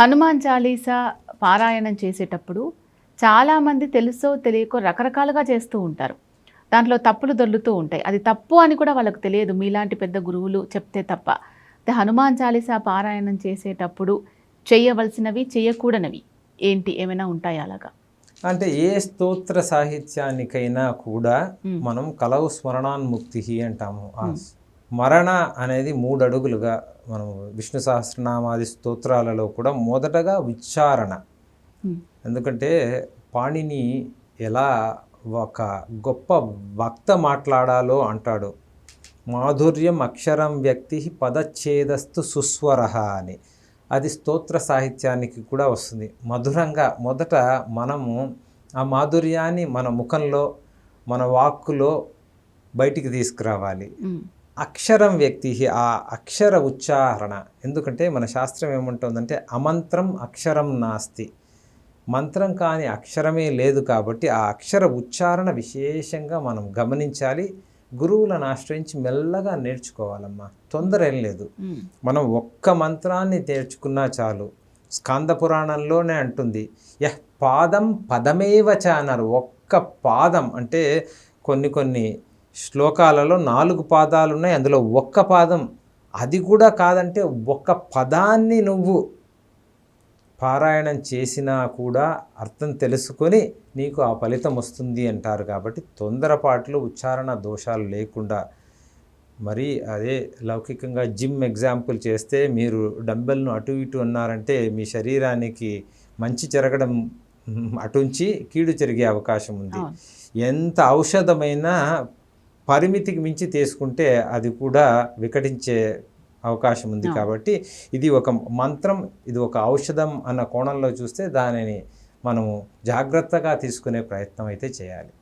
హనుమాన్ చాలీసా పారాయణం చేసేటప్పుడు చాలామంది తెలుసో తెలియకో రకరకాలుగా చేస్తూ ఉంటారు. దాంట్లో తప్పులు దొర్లుతూ ఉంటాయి. అది తప్పు అని కూడా వాళ్ళకు తెలియదు. మీలాంటి పెద్ద గురువులు చెప్తే తప్ప. అయితే హనుమాన్ చాలీసా పారాయణం చేసేటప్పుడు చేయవలసినవి చేయకూడనివి ఏంటి? ఏమైనా ఉంటాయి అలాగా? అంటే ఏ స్తోత్ర సాహిత్యానికైనా కూడా. మనం కలవు స్మరణాన్ముక్తి అంటాము. ఆ స్మరణ అనేది మూడు అడుగులుగా మనం విష్ణు సహస్రనామాది స్తోత్రాలలో కూడా మొదటగా ఉచ్చారణ. ఉమ్, ఎందుకంటే పాణిని ఎలా ఒక గొప్ప వక్త మాట్లాడాలో అంటాడు. మాధుర్యం అక్షరం వ్యక్తి పదచ్ఛేదస్తు సుస్వర అని. అది స్తోత్ర సాహిత్యానికి కూడా వస్తుంది. మధురంగా మొదట మనము ఆ మాధుర్యాన్ని మన ముఖంలో మన వాక్కులో బయటికి తీసుకురావాలి. అక్షరం వ్యక్తి ఆ అక్షర ఉచ్చారణ. ఎందుకంటే మన శాస్త్రం ఏముంటుందంటే అమంత్రం అక్షరం నాస్తి. మంత్రం కాని అక్షరమే లేదు కాబట్టి ఆ అక్షర ఉచ్చారణ విశేషంగా మనం గమనించాలి. గురువులను ఆశ్రయించి మెల్లగా నేర్చుకోవాలమ్మా. తొందర ఏం లేదు. మనం ఒక్క మంత్రాన్ని నేర్చుకున్నా చాలు. స్కాంద పురాణంలోనే అంటుంది యహ్ పాదం పదమేవచ అన్నారు ఒక్క పాదం. అంటే కొన్ని కొన్ని శ్లోకాలలో నాలుగు పాదాలు ఉన్నాయి అందులో ఒక్క పాదం. అది కూడా కాదంటే ఒక్క పదాన్ని నువ్వు పారాయణం చేసినా కూడా అర్థం తెలుసుకొని నీకు ఆ ఫలితం వస్తుంది అంటారు కాబట్టి తొందరపాట్లు ఉచ్చారణ దోషాలు లేకుండా మరి అదే లౌకికంగా జిమ్ ఎగ్జాంపుల్ చేస్తే మీరు డంబెల్ను అటు ఇటు అన్నారంటే మీ శరీరానికి మంచి జరగడం అటుంచి కీడు జరిగే అవకాశం ఉంది. ఎంత ఔషధమైనా పరిమితికి మించి తీసుకుంటే అది కూడా వికటించే అవకాశం ఉంది. కాబట్టి ఇది ఒక మంత్రం ఇది ఒక ఔషధం అన్న కోణంలో చూస్తే దానిని మనము జాగ్రత్తగా తీసుకునే ప్రయత్నం అయితే చేయాలి